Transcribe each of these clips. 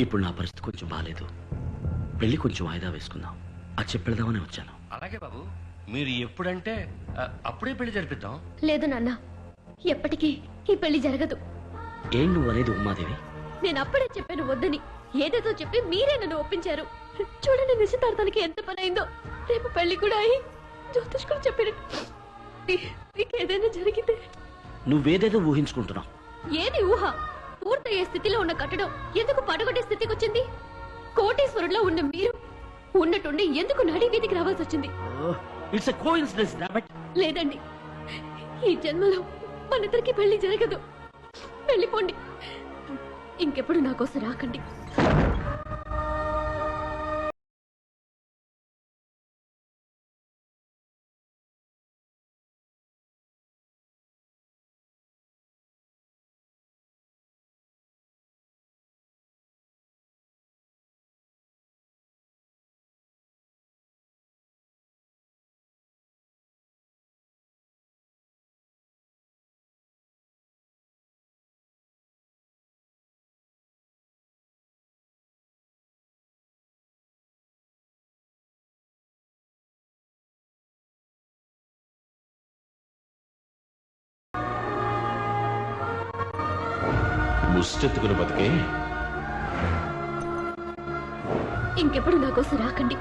ఇప్పుడు నా పరిస్థితి కొంచెం బాగాలేదు పెళ్ళి కొంచెం వాయిదా వేసుకుందాం. అది చెప్పెడదామని వచ్చాను. అలాగే బాబు మీరు ఎప్పుడంటే ఆ, అప్పుడే పెళ్ళి జరిపిద్దాం. లేదు నాన్న ఎప్పటికీ ఈ పెళ్ళి జరగదు. ఏం నువ్వు అనేది ఉమాదేవి నేను అప్పుడే చెప్పాను వద్దని. ఏదేదో చెప్పి మీరే నన్ను ఒప్పించారు. చూడండి నిశ్చితార్థానికి ఎంత పని అయిందో. రేపు పెళ్ళి కూడా అయి జ్యోతిష్ కూడా మీకు ఏదైనా జరిగితే నువ్వేదేదో ఊహించుకుంటున్నావు. ఏది ఊహ? పూర్తయ్యే స్థితిలో ఉన్న కట్టడం ఎందుకు పడగొట్టే స్థితికి వచ్చింది? కోటేశ్వరులో ఉన్న మీరు ఉన్నట్టుండి ఎందుకు నడి వీధికి రావాల్సి వచ్చింది? ఇట్స్ ఇన్సిడెన్స్ లేదండి. ఈ జన్మలో మనిద్దరికి పెళ్ళి జరగదు. వెళ్ళిపోండి. ఇంకెప్పుడు నా కోసం రాకండి. ముష్టెత్తుకుని బతికే. ఇంకెప్పుడు నా కోసం రాకండి.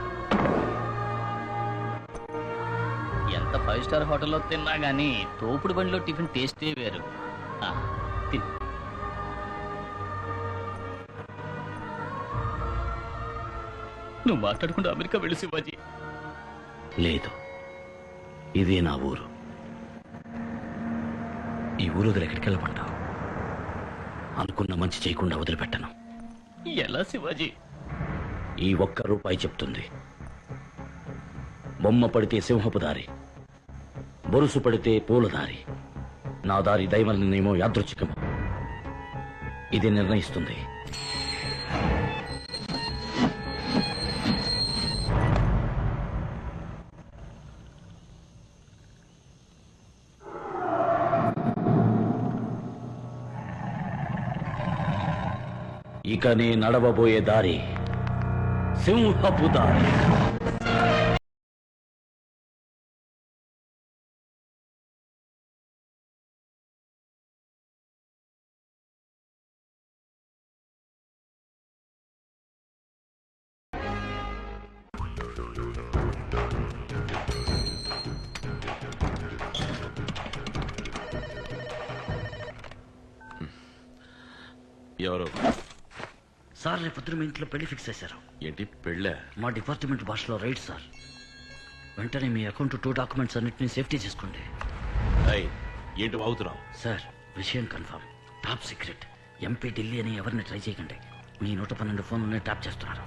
ఎంత ఫైవ్ స్టార్ హోటల్లో తిన్నా గానీ తోపుడు బండిలో టిఫిన్ టేస్టే వేరు. ఆ, తిను. నువ్వు మాట్లాడకుండా అమెరికా వెళ్ళి శివాజీ. లేదు. ఇదే నా ఊరు. ఈ ఊరు వదిలి ఎక్కడికి వెళ్ళమంటావు అనుకున్న మంచి చేయకుండా వదిలిపెట్టను. ఎలా శివాజీ? ఈ ఒక్క రూపాయి చెప్తుంది. బొమ్మ పడితే సింహపు దారి బొరుసు పడితే పూల దారి. నా దారి దైవ నిర్ణయమో యాదృచ్ఛికమో. ఇది నిర్ణయిస్తుంది. ఇక నీ నడవబోయే దారి సింహపు దారి. ఎవరు? సార్ రేపొద్దున మీ ఇంట్లో పెళ్ళి ఫిక్స్ చేశారు. ఏంటి పెళ్ళా? మా డిపార్ట్మెంట్ భాషలో రైట్ సార్. వెంటనే మీ అకౌంట్ టూ డాక్యుమెంట్స్ అన్నిటిని సేఫ్టీ చేసుకోండి. ఏయ్, ఏంటి వాగుతున్నావు? సార్ విషయం confirm top secret MP Delhi అని ఎవరిని ట్రై చేయకండి. మీ నూట పన్నెండు ఫోన్లని ట్యాప్ చేస్తున్నారు.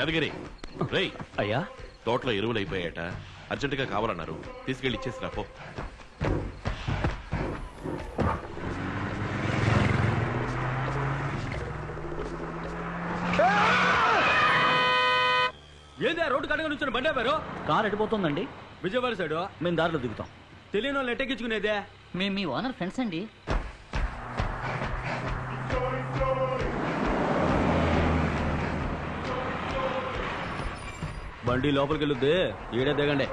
యాదగిరి. రేయ్ అయ్యా? తోటలో ఎరువులు అయిపోయాట అర్జెంటుగా కావాలన్నారు. తీసుకెళ్ళి ఇచ్చేసి రాపో ఏంది రోడ్డు కడగా నుంచి బండి ఆపారు? కార్ ఎడిపోతుందండి విజయవాడ సైడ్? మేము దారిలో దిగుతాం. తెలియని వాళ్ళు ఎట్టెక్కించుకునేదే? మేము మీ ఓనర్ ఫ్రెండ్స్ అండి. బండి లోపలికి వెళ్ళొద్ది ఈడే దిగండి.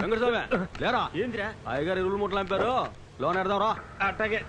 వెంకటస్వామి లేరా? ఏంద్రా? అయ్యగారు ఇరువులు ముట్టలు అంపారు. లోన్ ఎడదాం రా. అట్టాగే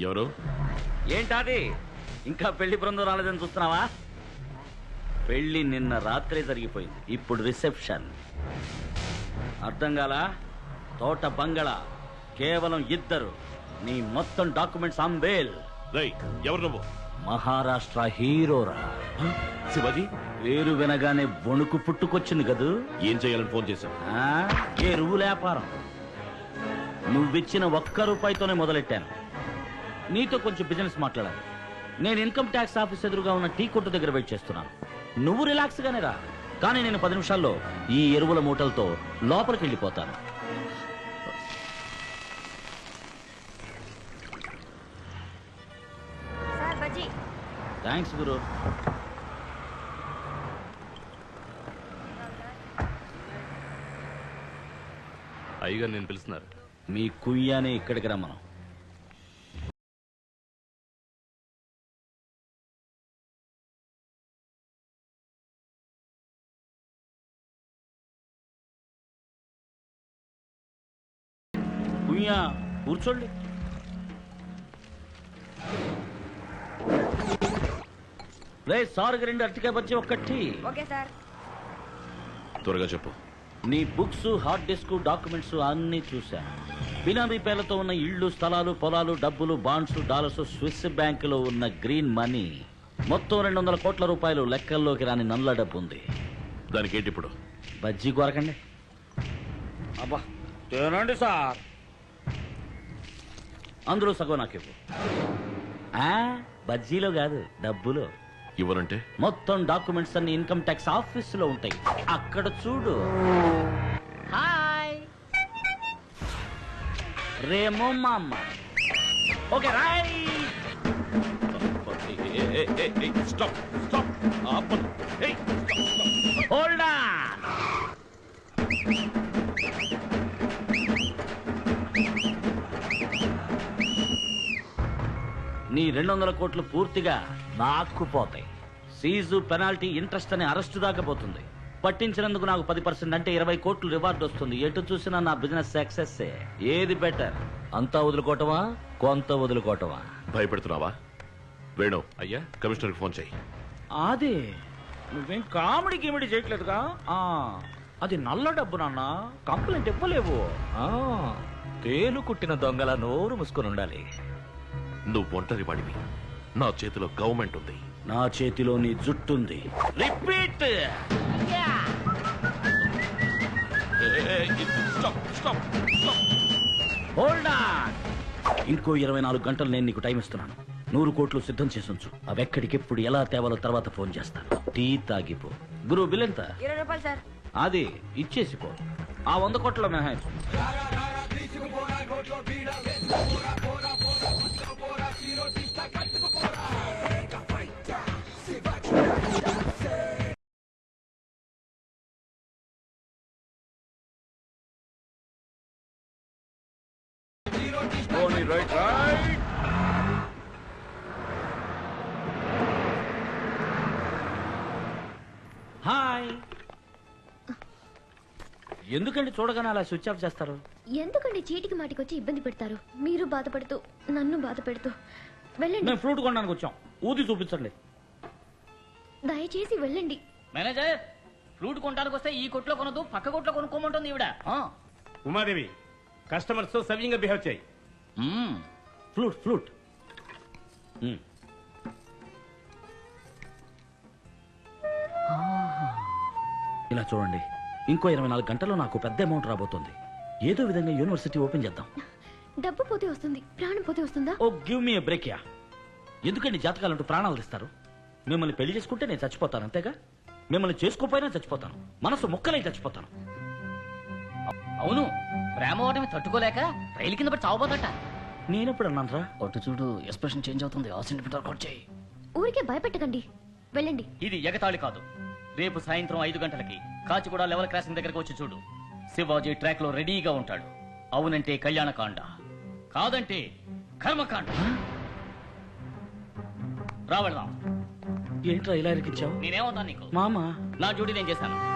ఎవరు? ఏంటాది? ఇంకా పెళ్ళి బృందం రాలేదని చూస్తున్నావా? పెళ్ళి నిన్న రాత్రే జరిగిపోయింది. ఇప్పుడు రిసెప్షన్. అర్థం కాలా? తోట బంగళ. కేవలం ఇద్దరు. నీ మొత్తం డాక్యుమెంట్స్ అంబేల్. ఎవరు నువ్వు? మహారాష్ట్ర హీరోరా. శివాజీ? పేరు వినగానే వణుకు పుట్టుకొచ్చింది కదూ? ఏం చేయాలని ఫోన్ చేశావు? ఆ, ఎరువు వ్యాపారం నువ్విచ్చిన ఒక్క రూపాయితోనే మొదలెట్టాను. నీతో కొంచెం బిజినెస్ మాట్లాడాలి. నేను ఇన్కమ్ ట్యాక్స్ ఆఫీస్ ఎదురుగా ఉన్న టీ కొట్టు దగ్గర వెయిట్ చేస్తున్నాను. నువ్వు రిలాక్స్ గానే రా. కానీ నేను పది నిమిషాల్లో ఈ ఎరువుల మూటలతో లోపలికి వెళ్ళిపోతాను. సార్ బజ్జీ. థ్యాంక్స్ గురు. అయ్యగారు నేను పిలుస్తున్నారు. మీ కుయ్యానే ఇక్కడికి రమ్మను. కుయ్యా కూర్చోండి. రే సార్కి రెండు అరటికాయ బజ్జి ఒక్కటి ఓకే సార్. త్వరగా చెప్పు. నీ బుక్స్ హార్డ్ డిస్క్ డాక్యుమెంట్స్ అన్నీ చూశాను. బినామీ పేర్లతో ఉన్న ఇళ్ళు స్థలాలు పొలాలు డబ్బులు బాండ్స్ డాలర్స్ స్విస్ బ్యాంకులో ఉన్న గ్రీన్ మనీ మొత్తం రెండు వందల కోట్ల రూపాయలు లెక్కల్లోకి రాని నల్ల డబ్బు ఉంది. దానికి ఏంటి ఇప్పుడు? బజ్జీ కొరకండి అబ్బా తినండి సార్. అందులో సగం నాకు ఇవ్వు. ఆ, బజ్జీలో కాదు డబ్బులో. ఇవ్వనంటే? మొత్తం డాక్యుమెంట్స్ అన్ని ఇన్కమ్ ట్యాక్స్ ఆఫీస్లో ఉంటాయి. అక్కడ చూడు. హాయ్. రేమో మా అమ్మ okay Roy. Stop stop. ఆపను. Hold. నీ రెండు వందల కోట్లు పూర్తిగా నాక్కుపోతాయి సీజు పెనాల్టీ ఇంట్రెస్ట్ అని అరెస్టు దాకా పోతుంది. పట్టించినందుకు నాకు పది పర్సెంట్ అంటే ఇరవై కోట్లు రివార్డ్ వస్తుంది. ఎటు చూసినా నా బిజినెస్ సక్సెస్ ఏది బెటర్ అంతా వదులుకోవటమా? కొంత వదులుకోవటమా? భయపెడుతున్నావా? వేణు అయ్యా? కమిషనర్కి ఫోన్ చేయి. అదే నువ్వేం కామెడీ గిమిడి చేయట్లేదుగా? ఆ, అది నల్ల డబ్బు నాన్న. కంప్లైంట్ ఇవ్వలేవు. ఆ, తేలు కుట్టిన దొంగల నోరు మూసుకొని ఉండాలి. నువ్వు ఒంటరి వాడివి. నా చేతిలో గవర్నమెంట్ ఉంది. నా చేతిలో నీ జుట్టుంది. రిపీట్! హోల్డ్ ఆన్ ఇంకో ఇరవై నాలుగు గంటలు నేను నీకు టైం ఇస్తున్నాను. నూరు కోట్లు సిద్ధం చేసి ఉంచు అవి ఎక్కడికెప్పుడు ఎలా తేవాలో తర్వాత ఫోన్ చేస్తాను టీ తాగిపో. గురువు బిల్ ఎంత? ఇరవై రూపాయలు సార్. అది ఇచ్చేసిపో. ఆ వంద కోట్ల మినహాయించు. ఎందుకండి చూడగానే అలా స్విచ్ ఆఫ్ చేస్తారు? ఎందుకండి చీటికి మాటికి వచ్చి ఇబ్బంది పెడతారు? మీరు బాధపడుతూ నన్ను బాధ పెడుతూ. వెళ్ళండి. మేము ఫ్రూట్ కొనడానికి వచ్చాం. ఊది చూపించండి. దయచేసి వెళ్ళండి. మేనేజర్ ఫ్లూట్ కొనడానికి వస్తే ఈ కొట్లో కొనదు పక్క కొట్లో కొనుక్కోమంటుంది ఈవిడ. ఆ. ఉమాదేవి కస్టమర్స్తో సవ్యంగా బిహేవ్ చేయి. ఫ్లూట్ ఫ్లూట్ ఇలా చూడండి. ఇంకో ఇరవై నాలుగు గంటల్లో నాకు పెద్ద అమౌంట్ రాబోతుంది. ఏదో విధంగా యూనివర్సిటీ ఓపెన్ చేద్దాం. డబ్బు పోతే వస్తుంది ప్రాణం పోతే వస్తుందా? Oh give me break yeah. ఎందుకండి జాతకాలంటూ ప్రాణాలు తీస్తారు? మిమ్మల్ని పెళ్ళి చేసుకుంటే నేను చచ్చిపోతాను అంతేగా? మిమ్మల్ని చేసుకోపోయినా చచ్చిపోతాను. మనసు ముక్కలై చచ్చిపోతాను. అవును ప్రేమ ఓటమి తట్టుకోలేక రైలు కింద పడి చావబోతట. నేనెప్పుడు అన్నాను రా ఒట్టు చూడు ఎక్స్ప్రెషన్ చేంజ్ అవుతుంది ఆ సెంటిమీటర్ వర్కౌట్ చేయి. ఊరికే భయపెట్టకండి. వెళ్ళండి. ఇది ఎగతాళి కాదు. రేపు సాయంత్రం ఐదు గంటలకి కాచిగూడ లెవెల్ క్రాసింగ్ దగ్గరకు వచ్చి చూడు. శివాజీ ట్రాక్లో రెడీగా ఉంటాడు. అవునంటే కళ్యాణకాండ. కాదంటే కర్మకాండ. రావెళ్దాం ఏంట్రా ఇలా ఇరికించావు? నేనేమవుతాను నీకు? మామ? నా డ్యూటీ నేను చేశాను?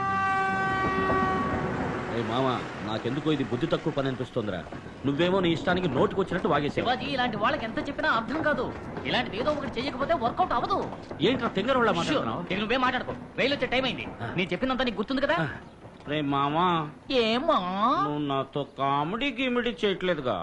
రే మామ నాకెందుకో ఇది బుద్ధి తక్కువ పని అనిపిస్తుందిరా. నువ్వేమో నీ ఇష్టానికి నోటుకు వచ్చినట్టు వాగేసావు. శివాజీ ఇలాంటి వాళ్ళకి ఎంత చెప్పినా అర్థం కాదు. ఇలాంటిది ఏదో ఒకటి చేయకపోతే వర్కౌట్ అవ్వదు. ఏంట్రా తెంగరోళ్ళ మాట్లాడుతున్నావు? ఇక నువ్వే మాట్లాడుకో. రైలు వచ్చే టైం అయింది. నేను చెప్పినంత నీకు గుర్తుంది కదా? రే మామా. ఏమా నువ్వు నాతో కామెడీ గిమిడీ చేయట్లేదుగా.